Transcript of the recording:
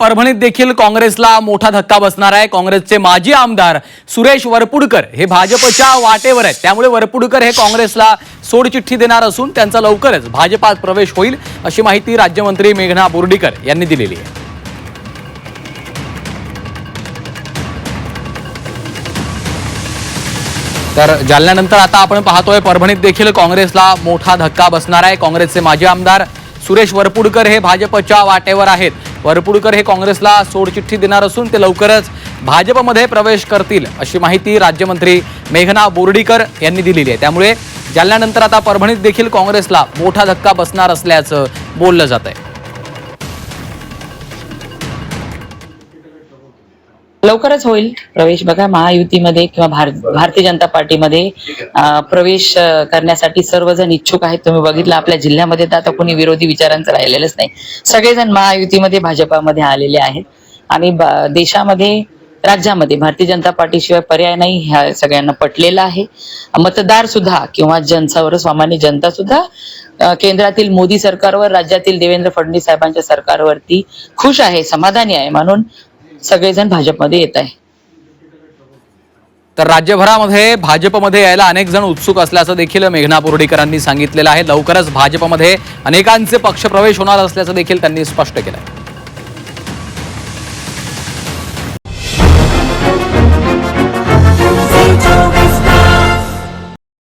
परभणीत देखील काँग्रेसला मोठा धक्का बसणार आहे. काँग्रेसचे माजी आमदार सुरेश वरपुडकर हे भाजपच्या वाटेवर आहेत. त्यामुळे वरपुडकर हे काँग्रेसला सोडचिठ्ठी देणार असून त्यांचा लवकरच भाजपात प्रवेश होईल अशी माहिती राज्यमंत्री मेघना बोर्डीकर यांनी दिलेली आहे. तर जालन्यानंतर आता आपण पाहतोय परभणीत देखील काँग्रेसला मोठा धक्का बसणार आहे. काँग्रेसचे माजी आमदार सुरेश वरपुडकर हे भाजपच्या वाटेवर आहेत. वरपुडकर हे काँग्रेसला सोडचिठ्ठी देणार असून ते लवकरच भाजपमध्ये प्रवेश करतील अशी माहिती राज्यमंत्री मेघना बोर्डीकर यांनी दिलेली आहे. त्यामुळे जालन्यानंतर आता परभणीत देखील काँग्रेसला मोठा धक्का बसणार असल्याचं बोललं जात आहे लवकरच होईल. प्रवेश बघा महायुतीमध्ये किंवा भारतीय जनता पार्टीमध्ये प्रवेश करण्यासाठी सर्वजण इच्छुक आहेत. तुम्ही बघितलं आपल्या जिल्ह्यामध्ये तर आता कोणी विरोधी विचारांचं राहिलेलंच नाही. सगळेजण महायुतीमध्ये भाजपामध्ये आलेले आहेत. आणि देशामध्ये राज्यामध्ये भारतीय जनता पार्टीशिवाय पर्याय नाही ह्या सगळ्यांना पटलेला आहे. मतदार सुद्धा किंवा जनसावर सामान्य जनता सुद्धा केंद्रातील मोदी सरकारवर राज्यातील देवेंद्र फडणवीस साहेबांच्या सरकारवरती खुश आहे समाधानी आहे. म्हणून सगळेजण भाजपमध्ये येत आहे. तर राज्यभरामध्ये भाजपमध्ये यायला अनेक जण उत्सुक असल्याचं देखील मेघना बोर्डीकरांनी सांगितलेलं आहे. लवकरच भाजपमध्ये अनेकांचे पक्षप्रवेश होणार असल्याचं देखील त्यांनी स्पष्ट केलं